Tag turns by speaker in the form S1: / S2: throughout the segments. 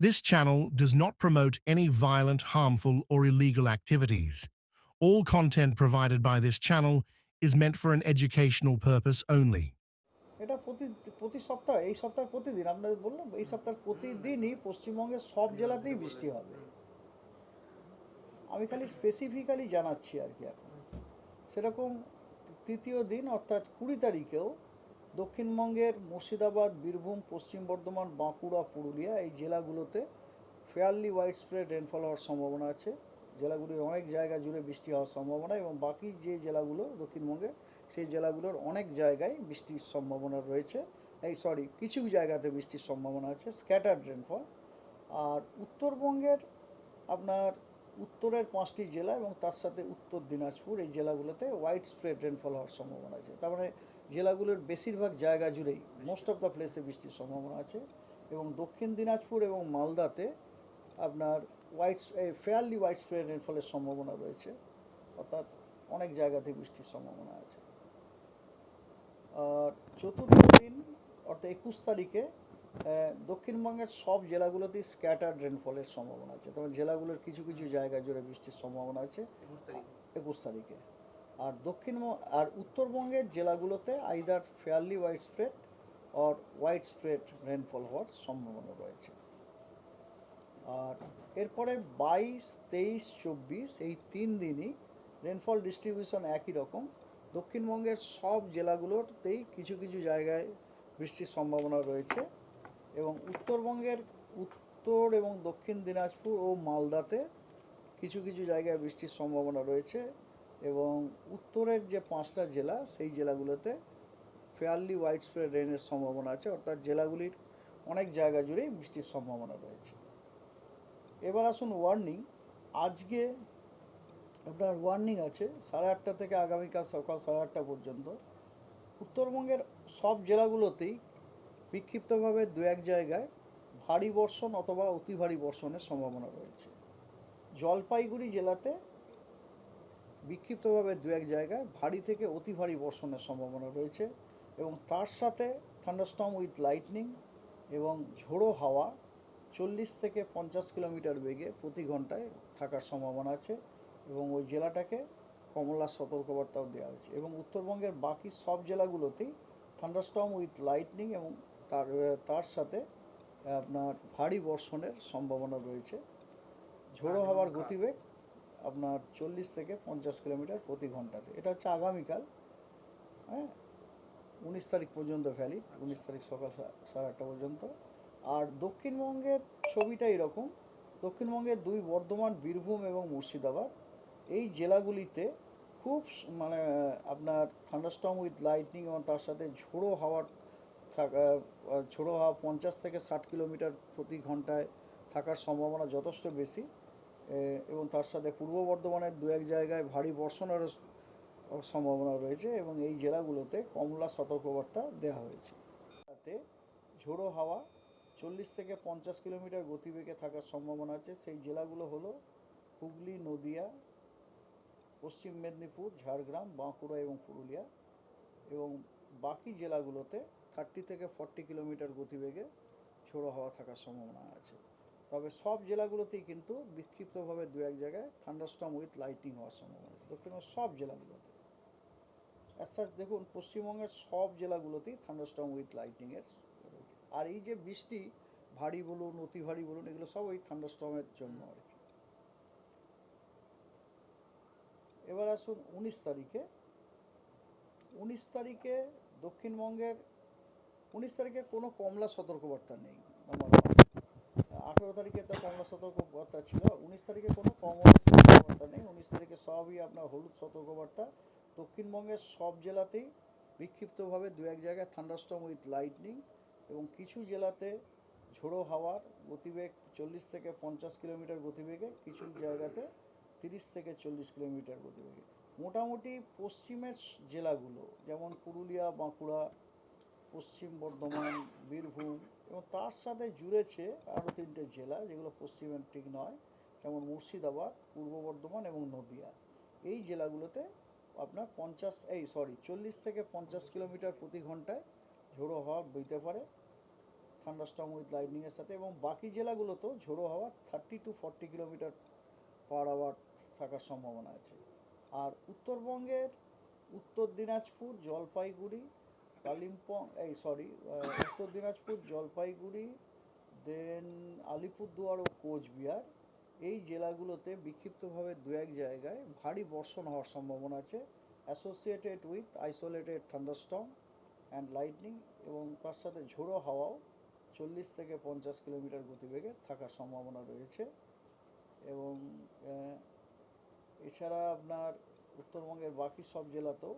S1: This channel does not promote any violent, harmful, or illegal activities. All content provided by this channel is meant for an educational purpose only.
S2: এটা প্রতি প্রতি সপ্তাহ এই সপ্তাহের প্রতিদিন আপনাদের বললাম এই সপ্তাহের প্রতিদিনই পশ্চিমবঙ্গের সব জেলাতেই বৃষ্টি হবে আমি খালি স্পেসিফিক্যালি জানাচ্ছি আর কি এখন সেরকম তৃতীয় দিন অর্থাৎ কুড়ি তারিখেও দক্ষিণবঙ্গের মুর্শিদাবাদ, বীরভূম, পশ্চিম বর্ধমান, বাঁকুড়া, পুরুলিয়া এই জেলাগুলোতে ফেয়ারলি ওয়াইড স্প্রেড রেনফল হওয়ার সম্ভাবনা আছে। জেলাগুলির অনেক জায়গা জুড়ে বৃষ্টি হওয়ার সম্ভাবনা এবং বাকি যে জেলাগুলো দক্ষিণবঙ্গে, সেই জেলাগুলোর অনেক জায়গায় বৃষ্টির সম্ভাবনা রয়েছে। এই সরি কিছু জায়গাতে বৃষ্টির সম্ভাবনা আছে স্ক্যাটার্ড রেনফল আর উত্তরবঙ্গের আপনার উত্তরের পাঁচটি জেলা এবং তার সাথে উত্তর দিনাজপুর, এই জেলাগুলোতে ওয়াইড স্প্রেড রেনফল হওয়ার সম্ভাবনা আছে। তার মানে জেলাগুলোর বেশিরভাগ জায়গা জুড়েই মোস্ট অফ দ্য প্লেসে বৃষ্টির সম্ভাবনা আছে এবং দক্ষিণ দিনাজপুর এবং মালদাতে আপনার হোয়াইট ফেয়ারলি হোয়াইট স্প্রেড রেনফলের সম্ভাবনা রয়েছে অর্থাৎ অনেক জায়গাতে বৃষ্টির সম্ভাবনা আছে। আর চতুর্থ দিন অর্থাৎ একুশ তারিখে দক্ষিণবঙ্গের সব জেলাগুলোতেই স্ক্যাটার্ড রেনফলের সম্ভাবনা আছে। তবে জেলাগুলোর কিছু কিছু জায়গা জুড়ে বৃষ্টির সম্ভাবনা আছে। একুশ তারিখে। আর দক্ষিণ আর উত্তরবঙ্গের জেলাগুলোতে either fairly widespread or widespread rainfall হওয়ার সম্ভাবনা রয়েছে। আর এরপরে বাইশ, তেইশ, চব্বিশ এই তিন দিনই রেনফল ডিস্ট্রিবিউশন একই রকম। দক্ষিণবঙ্গের সব জেলাগুলোতেই কিছু কিছু জায়গায় বৃষ্টির সম্ভাবনা রয়েছে এবং উত্তরবঙ্গের উত্তর এবং দক্ষিণ দিনাজপুর ও মালদাতে কিছু কিছু জায়গায় বৃষ্টির সম্ভাবনা রয়েছে। এবং উত্তরের যে পাঁচটা জেলা, সেই জেলাগুলোতে ফেয়ারলি হোয়াইট স্প্রেড রেনের সম্ভাবনা আছে। অর্থাৎ জেলাগুলির অনেক জায়গা জুড়েই বৃষ্টির সম্ভাবনা রয়েছে। এবার আসুন ওয়ার্নিং আজকে আপনার ওয়ার্নিং আছে সাড়ে আটটা থেকে আগামীকাল সকাল সাড়ে আটটা পর্যন্ত। উত্তরবঙ্গের সব জেলাগুলোতেই বিক্ষিপ্তভাবে দু এক জায়গায় ভারী বর্ষণ অথবা অতি ভারী বর্ষণের সম্ভাবনা রয়েছে। জলপাইগুড়ি জেলাতে বিক্ষিপ্তভাবে দু এক জায়গায় ভারী থেকে অতি ভারী বর্ষণের সম্ভাবনা রয়েছে এবং তার সাথে থান্ডারস্টর্ম উইথ লাইটনিং এবং ঝোড়ো হাওয়া চল্লিশ থেকে পঞ্চাশ কিলোমিটার বেগে প্রতি ঘন্টায় থাকার সম্ভাবনা আছে এবং ওই জেলাটাকে কমলা সতর্কবার্তাও দেওয়া হয়েছে এবং উত্তরবঙ্গের বাকি সব জেলাগুলোতেই থান্ডারস্টর্ম উইথ লাইটনিং এবং তার তার সাথে আপনার ভারী বর্ষণের সম্ভাবনা রয়েছে। ঝোড়ো হওয়ার গতিবেগ আপনার চল্লিশ থেকে পঞ্চাশ কিলোমিটার প্রতি ঘন্টাতে। এটা হচ্ছে আগামীকাল হ্যাঁ? উনিশ তারিখ পর্যন্ত ভ্যালিড উনিশ তারিখ সকাল সাড়ে আটটা পর্যন্ত। আর দক্ষিণবঙ্গের ছবিটা এরকম, দক্ষিণবঙ্গের দুই বর্ধমান, বীরভূম এবং মুর্শিদাবাদ। এই জেলাগুলিতে খুব মানে আপনার থান্ডারস্টর্ম উইথ লাইটনিং এবং তার সাথে ঝোড়ো হাওয়ার থাকা ঝোড়ো হাওয়া পঞ্চাশ থেকে ষাট কিলোমিটার প্রতি ঘন্টায় থাকার সম্ভাবনা যথেষ্ট বেশি। এবং তার সাথে পূর্ব বর্ধমানের দু এক জায়গায় ভারী বর্ষণেরও স- সম্ভাবনা রয়েছে এবং এই জেলাগুলোতে কমলা সতর্কবার্তা দেওয়া হয়েছে। তাতে ঝোড়ো হাওয়া, চল্লিশ থেকে পঞ্চাশ কিলোমিটার গতিবেগে থাকার সম্ভাবনা আছে। সেই জেলাগুলো হলো হুগলি, নদিয়া, পশ্চিম মেদিনীপুর, ঝাড়গ্রাম, বাঁকুড়া এবং পুরুলিয়া এবং বাকি জেলাগুলোতে থার্টি থেকে ফর্টি কিলোমিটার গতিবেগে ঝোড়ো হাওয়া থাকার সম্ভাবনা আছে। তবে সব জেলাগুলোতেই কিন্তু বিক্ষিপ্তভাবে দু এক জায়গায় থান্ডারস্টর্ম উইথ লাইটিং হওয়ার সম্ভাবনা আছে। দক্ষিণের সব জেলাগুলোতে। অ্যাজ দেখুন, পশ্চিমবঙ্গের সব জেলাগুলোতেই থান্ডারস্টর্ম উইথ লাইটিংয়ের আর এই যে বৃষ্টি, ভারী বলুন, অতি ভারী বলুন, এগুলো সব ওই থান্ডারস্টর্মের জন্য আর কি। এবার আসুন উনিশ তারিখে। উনিশ তারিখে দক্ষিণবঙ্গের, উনিশ তারিখে কোনো কমলা সতর্কবার্তা নেই। নাম্বার আঠেরো তারিখে তো কমলা সতর্কবার্তা ছিল, উনিশ তারিখে কোনো কমলা সতর্কবার্তা নেই, উনিশ তারিখে সবই আপনার হলুদ সতর্কবার্তা। দক্ষিণবঙ্গের সব জেলাতেই বিক্ষিপ্তভাবে দু এক জায়গায় থান্ডারস্টর্ম উইথ লাইটনিং এবং কিছু জেলাতে ঝোড়ো হাওয়ার গতিবেগ চল্লিশ থেকে পঞ্চাশ কিলোমিটার গতিবেগে, কিছু জায়গাতে তিরিশ থেকে চল্লিশ কিলোমিটার গতিবেগে। মোটামুটি পশ্চিমের জেলাগুলো, যেমন পুরুলিয়া, বাঁকুড়া পশ্চিম বর্ধমান, বীরভূম এবং তার সাথে জুড়েছে আরও তিনটে জেলা যেগুলো পশ্চিমের ঠিক নয়, যেমন মুর্শিদাবাদ, পূর্ব বর্ধমান এবং নদিয়া। এই জেলাগুলোতে আপনার পঞ্চাশ, এই সরি চল্লিশ থেকে পঞ্চাশ কিলোমিটার প্রতি ঘন্টায় ঝোড়ো হাওয়া বইতে পারে। থান্ডারস্টর্ম উইথ লাইটনিংয়ের সাথে এবং বাকি জেলাগুলোতেও ঝোড়ো হাওয়া thirty to forty kilometre per hour থাকার সম্ভাবনা আছে। আর উত্তরবঙ্গের উত্তর দিনাজপুর, জলপাইগুড়ি কালিম্পং, এই সরি উত্তর দিনাজপুর, জলপাইগুড়ি দেন আলিপুরদুয়ার ও কোচবিহার। এই জেলাগুলোতে বিক্ষিপ্তভাবে দু এক জায়গায় ভারী বর্ষণ হওয়ার সম্ভাবনা আছে। Associated with isolated thunderstorm and lightning এবং তার সাথে ঝোড়ো হাওয়াও চল্লিশ থেকে পঞ্চাশ কিলোমিটার গতিবেগে থাকার সম্ভাবনা রয়েছে। এবং এছাড়া আপনার উত্তরবঙ্গের বাকি সব জেলাতেও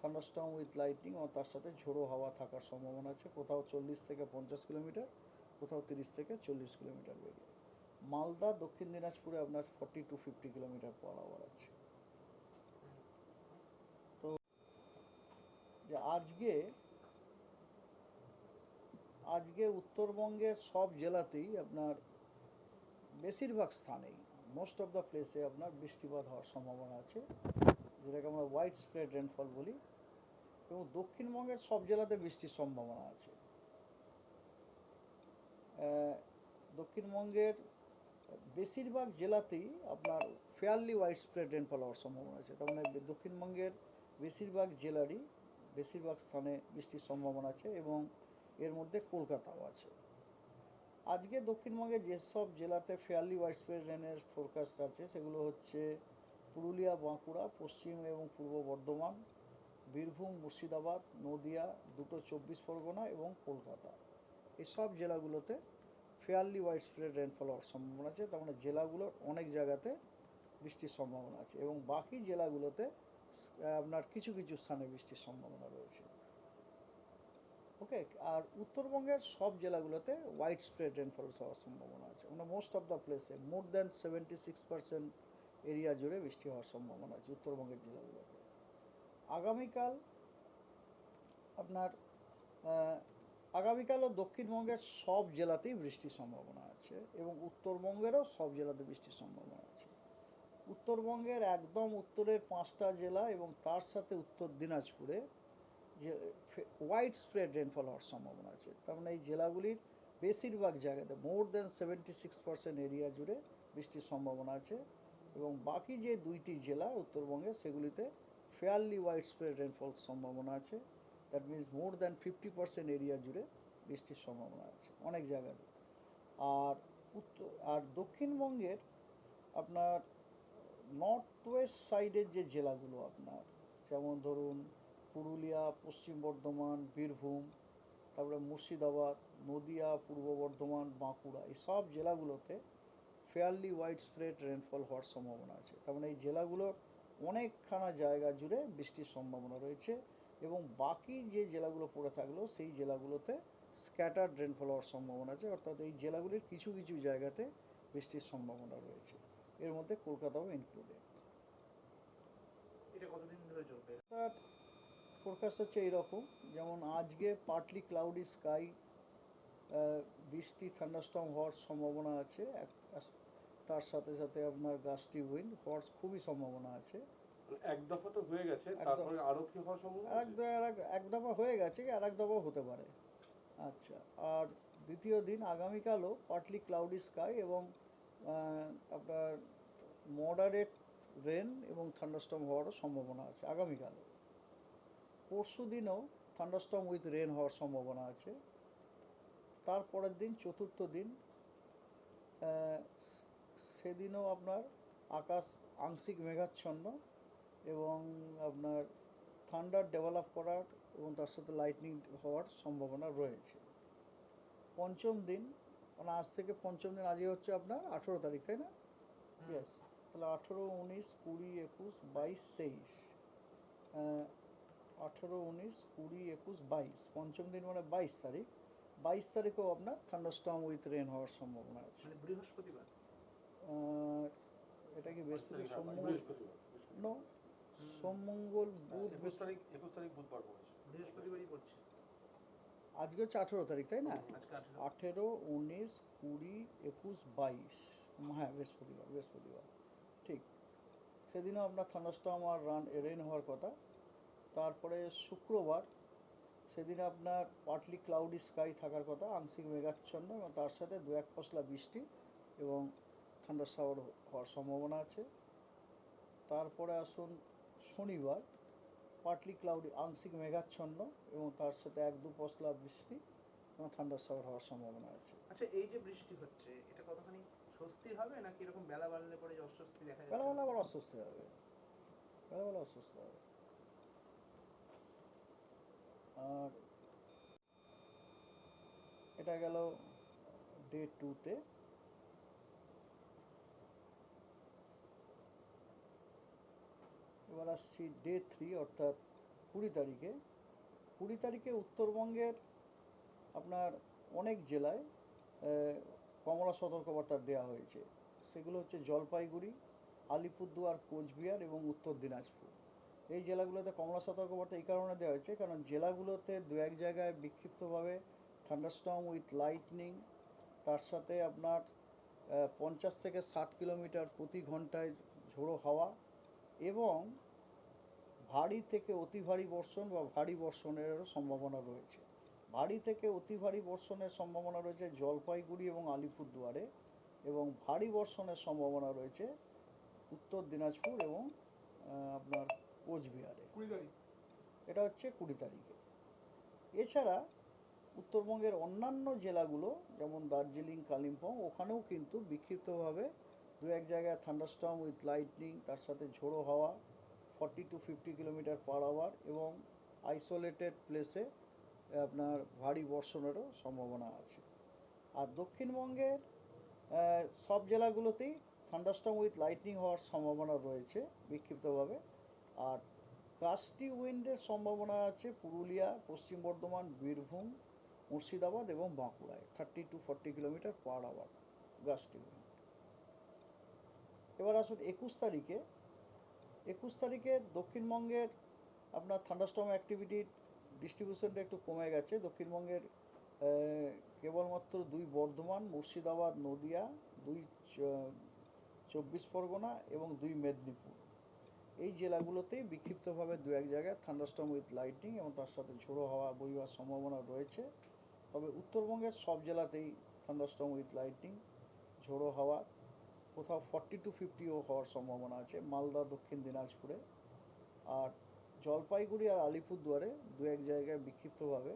S2: থান্ডারস্টর্ম উইথ লাইটনিং ও তার সাথে ঝোড়ো হাওয়া থাকার সম্ভাবনা আছে। কোথাও চল্লিশ থেকে পঞ্চাশ কিলোমিটার, কোথাও তিরিশ থেকে চল্লিশ কিলোমিটার বেগে। মালদা, দক্ষিণ দিনাজপুরে আপনার forty to fifty kilometre per hour আছে। তো, যে আজকে আজকে উত্তরবঙ্গের সব জেলাতেই আপনার বেশিরভাগ স্থানেই মোস্ট অফ দ্য প্লেসে আপনার বৃষ্টিপাত হওয়ার সম্ভাবনা আছে। যেটাকে আমরা হোয়াইট স্প্রেড রেনফল বলি, এবং দক্ষিণবঙ্গের সব জেলাতে বৃষ্টির সম্ভাবনা আছে। দক্ষিণবঙ্গের বেশিরভাগ জেলাতেই আপনার ফেয়ারলি হোয়াইট স্প্রেড রেনফল হওয়ার সম্ভাবনা আছে। তার মানে দক্ষিণবঙ্গের বেশিরভাগ জেলারই বেশিরভাগ স্থানে বৃষ্টির সম্ভাবনা আছে এবং এর মধ্যে কলকাতাও আছে। আজকে দক্ষিণবঙ্গে যেসব জেলাতে ফেয়ারলি হোয়াইট স্প্রেড রেনের ফোরকাস্ট আছে, সেগুলো হচ্ছে পুরুলিয়া, বাঁকুড়া, পশ্চিম এবং পূর্ব বর্ধমান, বীরভূম, মুর্শিদাবাদ, নদিয়া, দুটো চব্বিশ পরগনা এবং কলকাতা। এসব জেলাগুলোতে ফেয়ারলি ওয়াইড স্প্রেড রেনফল হওয়ার সম্ভাবনা আছে। তার মানে জেলাগুলোর অনেক জায়গাতে বৃষ্টির সম্ভাবনা আছে এবং বাকি জেলাগুলোতে আপনার কিছু কিছু স্থানে বৃষ্টির সম্ভাবনা রয়েছে। ওকে, আর উত্তরবঙ্গের সব জেলাগুলোতে ওয়াইড স্প্রেড রেনফল হওয়ার সম্ভাবনা আছে। মানে মোস্ট অফ দ্য প্লেসে more than seventy six percent area জুড়ে বৃষ্টি হওয়ার সম্ভাবনা আছে উত্তরবঙ্গের জেলাগুলোতে। আগামীকাল আপনার আগামীকালও দক্ষিণবঙ্গের সব জেলাতেই বৃষ্টির সম্ভাবনা আছে এবং উত্তরবঙ্গেরও সব জেলাতে বৃষ্টির সম্ভাবনা আছে। উত্তরবঙ্গের একদম উত্তরের পাঁচটা জেলা এবং তার সাথে উত্তর দিনাজপুরে যে হোয়াইট স্প্রেড রেনফল হওয়ার সম্ভাবনা আছে। তার মানে এই জেলাগুলির বেশিরভাগ জায়গাতে more than seventy six percent area জুড়ে বৃষ্টির সম্ভাবনা আছে। এবং বাকি যে দুইটি জেলা উত্তরবঙ্গে, সেগুলিতে ফেয়ারলি হোয়াইট স্প্রেড রেনফল সম্ভাবনা আছে। That means more than fifty percent area জুড়ে বৃষ্টির সম্ভাবনা আছে, অনেক জায়গাতে আর উত্তর আর দক্ষিণবঙ্গের আপনার নর্থ ওয়েস্ট সাইডের যে জেলাগুলো আপনার, যেমন ধরুন পুরুলিয়া, পশ্চিম বর্ধমান, বীরভূম, তারপরে মুর্শিদাবাদ, নদিয়া, পূর্ব বর্ধমান, বাঁকুড়া এই সব জেলাগুলোতে ফেয়ারলি হোয়াইট স্প্রেড রেনফল হওয়ার সম্ভাবনা আছে। তার মানে এই জেলাগুলোর অনেকখানা জায়গা জুড়ে বৃষ্টির সম্ভাবনা রয়েছে এবং বাকি যে জেলাগুলো পড়ে থাকল সেই জেলাগুলোতে স্ক্যাটার্ড রেনফল হওয়ার সম্ভাবনা আছে। অর্থাৎ এই জেলাগুলির কিছু কিছু জায়গাতে বৃষ্টির সম্ভাবনা রয়েছে। এর মধ্যে কলকাতাও ইনক্লুডেড তার ফোরকাস্ট হচ্ছে এইরকম যেমন আজকে পার্টলি ক্লাউডি স্কাই বৃষ্টি থান্ডারস্টর্ম হওয়ার সম্ভাবনা আছে। তার সাথে সাথে আপনার গাস্টি উইন্ড হওয়ার খুবই সম্ভাবনা আছে।
S3: এক দফা তো হয়ে গেছে। তারপরে আরও কি হওয়ার সম্ভাবনা
S2: এক দফা হয়ে গেছে আর এক দফাও হতে পারে। আচ্ছা আর দ্বিতীয় দিন আগামীকালও পার্টলি ক্লাউডি স্কাই এবং আপনার মডারেট রেন এবং থান্ডারস্টর্ম হওয়ারও সম্ভাবনা আছে আগামীকালও। পরশু দিনও থান্ডারস্টর্ম উইথ রেন হওয়ার সম্ভাবনা আছে। তারপরের দিন চতুর্থ দিন সেদিনও আপনার আকাশ আংশিক মেঘাচ্ছন্ন এবং আপনার থান্ডার ডেভেলপ করার এবং তার সাথে লাইটনিং হওয়ার সম্ভাবনা রয়েছে। পঞ্চম দিন মানে আজ থেকে পঞ্চম দিন আজই হচ্ছে আপনার আঠেরো তারিখ তাই না? ইয়েস তাহলে আঠেরো উনিশ কুড়ি একুশ বাইশ তেইশ। আঠেরো উনিশ কুড়ি একুশ বাইশ। পঞ্চম দিন মানে বাইশ তারিখ। বাইশ তারিখেও আপনার থান্ডারস্টর্ম উইথ রেন হওয়ার সম্ভাবনা আছে।
S4: মানে বৃহস্পতিবার?
S2: এটা কি বৃহস্পতি
S3: বৃহস্পতিবার
S2: নো সোমমঙ্গল বুধ
S3: একুশ
S2: বৃহস্পতি
S3: তারিখ একুশ তারিখ বুধবার পড়েছে।
S4: বৃহস্পতিবারই পড়ছে।
S2: আজকে হচ্ছে আঠেরো তারিখ তাই না?
S4: আঠেরো।
S2: উনিশ কুড়ি একুশ বাইশ। হ্যাঁ বৃহস্পতিবার বৃহস্পতিবার। ঠিক। সেদিনও আপনার থান্ডারস্টর্ম আর রান রেন হওয়ার কথা। তারপরে শুক্রবার সেদিন আপনার পার্টলি ক্লাউডি স্কাই থাকার কথা আংশিক মেঘাচ্ছন্ন এবং তার সাথে দু এক পশলা বৃষ্টি এবং ঠান্ডার শাওয়ার হওয়ার সম্ভাবনা আছে। তারপরে আসুন শনিবার পার্টলি ক্লাউডি আংশিক মেঘাচ্ছন্ন এবং তার সাথে এক দু পশলা বৃষ্টি এবং ঠান্ডার শাওয়ার হওয়ার সম্ভাবনা আছে।
S4: আচ্ছা এই যে বৃষ্টি হচ্ছে এটা কতখানি স্বস্তির হবে নাকি এরকম বেলা বাড়লে পরে যে অস্বস্তি দেখা যাচ্ছে?
S2: বেলাবেলা আবার অস্বস্তি হবে। বেলাবেলা অস্বস্তি হবে। আর এটা গেল ডে টুতে এবার আসছি ডে থ্রি অর্থাৎ কুড়ি তারিখে। কুড়ি তারিখে উত্তরবঙ্গের আপনার অনেক জেলায় কমলা সতর্কবার্তা দেওয়া হয়েছে। সেগুলো হচ্ছে জলপাইগুড়ি, আলিপুরদুয়ার, কোচবিহার এবং উত্তর দিনাজপুর। এই জেলাগুলোতে কমলা সতর্কবার্তা এই কারণে দেওয়া হয়েছে, কারণ জেলাগুলোতে দু এক জায়গায় বিক্ষিপ্তভাবে থান্ডারস্টর্ম উইথ লাইটনিং তার সাথে আপনার পঞ্চাশ থেকে ষাট কিলোমিটার প্রতি ঘন্টায় ঝোড়ো হাওয়া এবং ভারী থেকে অতি ভারী বর্ষণ বা ভারী বর্ষণেরও সম্ভাবনা রয়েছে। ভারী থেকে অতি ভারী বর্ষণের সম্ভাবনা রয়েছে জলপাইগুড়ি এবং আলিপুরদুয়ারে এবং ভারী বর্ষণের সম্ভাবনা রয়েছে উত্তর দিনাজপুর এবং আপনার কোচবিহারে।
S3: কুড়ি তারিখ।
S2: এটা হচ্ছে কুড়ি তারিখে। এছাড়া উত্তরবঙ্গের অন্যান্য জেলাগুলো যেমন দার্জিলিং কালিম্পং ওখানেও কিন্তু বিক্ষিপ্তভাবে দু এক জায়গায় থান্ডারস্টর্ম উইথ লাইটনিং তার সাথে ঝোড়ো হাওয়া forty to fifty kilometre per hour এবং আইসোলেটেড প্লেসে আপনার ভারী বর্ষণেরও সম্ভাবনা আছে। আর দক্ষিণবঙ্গের সব জেলাগুলোতেই থান্ডারস্টর্ম উইথ লাইটনিং হওয়ার সম্ভাবনা রয়েছে বিক্ষিপ্তভাবে। আর গাস্টি উইন্ডের সম্ভাবনা আছে পুরুলিয়া, পশ্চিম বর্ধমান, বীরভূম, মুর্শিদাবাদ এবং বাঁকুড়ায় thirty to forty kilometre per hour gusty wind এবার আসুন একুশ তারিখে। একুশ তারিখে দক্ষিণবঙ্গের আপনার থান্ডারস্টর্ম অ্যাক্টিভিটির ডিস্ট্রিবিউশনটা একটু কমে গেছে। দক্ষিণবঙ্গের কেবলমাত্র দুই বর্ধমান, মুর্শিদাবাদ, নদিয়া, দুই চব্বিশ পরগনা এবং দুই মেদিনীপুর। এই জেলাগুলোতেই বিক্ষিপ্তভাবে দু এক জায়গায় থান্ডারস্টর্ম উইথ লাইটিং এবং তার সাথে ঝোড়ো হাওয়া বইবার সম্ভাবনা রয়েছে। তবে উত্তরবঙ্গের সব জেলাতেই থান্ডারস্টর্ম উইথ লাইটিং ঝোড়ো হাওয়া কোথাও ফর্টি টু ফিফটিও হওয়ার সম্ভাবনা আছে মালদা দক্ষিণ দিনাজপুরে। আর জলপাইগুড়ি আর আলিপুরদুয়ারে দু এক জায়গায় বিক্ষিপ্তভাবে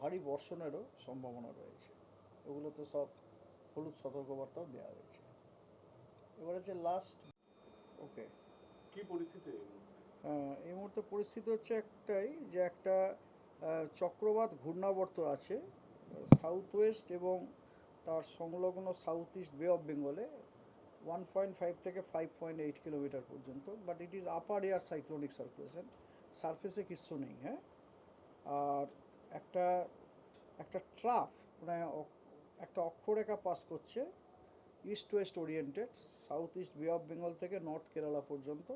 S2: ভারী বর্ষণেরও সম্ভাবনা রয়েছে। এগুলো তো সব হলুদ সতর্কবার্তাও দেওয়া হয়েছে। এবার হচ্ছে লাস্ট ওকে
S3: কি পরিস্থিতি এই মুহূর্তে?
S2: আহ, এই মুহূর্তে পরিস্থিতি হচ্ছে একটাই যে একটা চক্রবাত ঘূর্ণাবর্ত আছে সাউথ ওয়েস্ট এবং তার সংলগ্ন সাউথ ইস্ট বে অফ বেঙ্গলে ওয়ান পয়েন্ট ফাইভ থেকে ফাইভ পয়েন্ট এইট কিলোমিটার পর্যন্ত but it is upper air cyclonic circulation সারফেসে কিছু নেই হ্যাঁ? আর একটা একটা ট্রাফ মানে একটা অক্ষরেখা পাস করছে east west oriented south east bay of Bengal থেকে নর্থ কেরালা পর্যন্ত।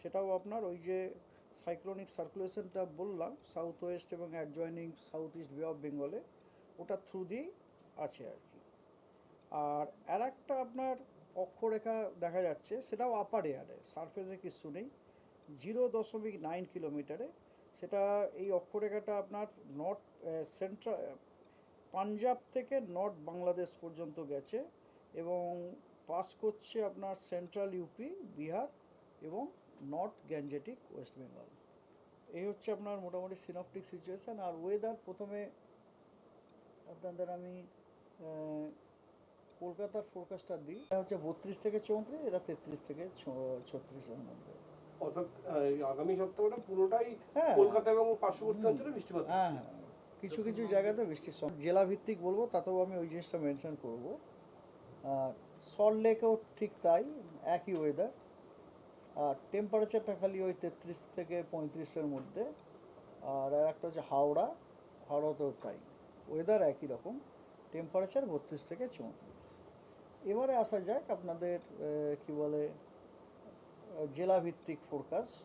S2: সেটাও আপনার ওই যে সাইক্লোনিক সার্কুলেশনটা বললাম সাউথ ওয়েস্ট এবং adjoining south east bay of বেঙ্গলে ওটা থ্রু দিয়েই আছে আর কি। আর আর একটা আপনার অক্ষরেখা দেখা যাচ্ছে, সেটাও আপার এয়ারে সারফেসে কিছু নেই। জিরো দশমিক নাইন কিলোমিটারে সেটা এই অক্ষরেখাটা আপনার নর্থ সেন্ট্রাল পাঞ্জাব থেকে নর্থ বাংলাদেশ পর্যন্ত গেছে এবং পাস করছে আপনার সেন্ট্রাল ইউপি বিহার এবং নর্থ গ্যাঞ্জেটিক ওয়েস্ট বেঙ্গল এই হচ্ছে আপনার মোটামুটি সিনপটিক সিচুয়েশান আর ওয়েদার প্রথমে আপনাদের আমি কলকাতার ফোরকাস্টটা দিই এটা হচ্ছে বত্রিশ থেকে চৌত্রিশ এটা তেত্রিশ থেকে ছত্রিশের মধ্যে।
S3: অর্থাৎ আগামী সপ্তাহটা পুরোটাই
S2: হ্যাঁ।
S3: কলকাতা এবং পার্শ্ববর্তী অঞ্চলে বৃষ্টিপাত
S2: হ্যাঁ হ্যাঁ। কিছু কিছু জায়গাতে বৃষ্টির সম জেলা ভিত্তিক বলব তাতেও আমি ওই জিনিসটা মেনশন করব। আর সল্ট লেকেও ঠিক তাই একই ওয়েদার আর টেম্পারেচারটা খালি ওই তেত্রিশ থেকে পঁয়ত্রিশের মধ্যে। আর আর একটা হচ্ছে হাওড়া হাওড়াতেও তাই। ওয়েদার একই রকম টেম্পারেচার বত্রিশ থেকে চৌত্রিশ। এবারে আসা যাক আপনাদের কি বলে জেলাভিত্তিক জেলা ভিত্তিক ফোরকাস্ট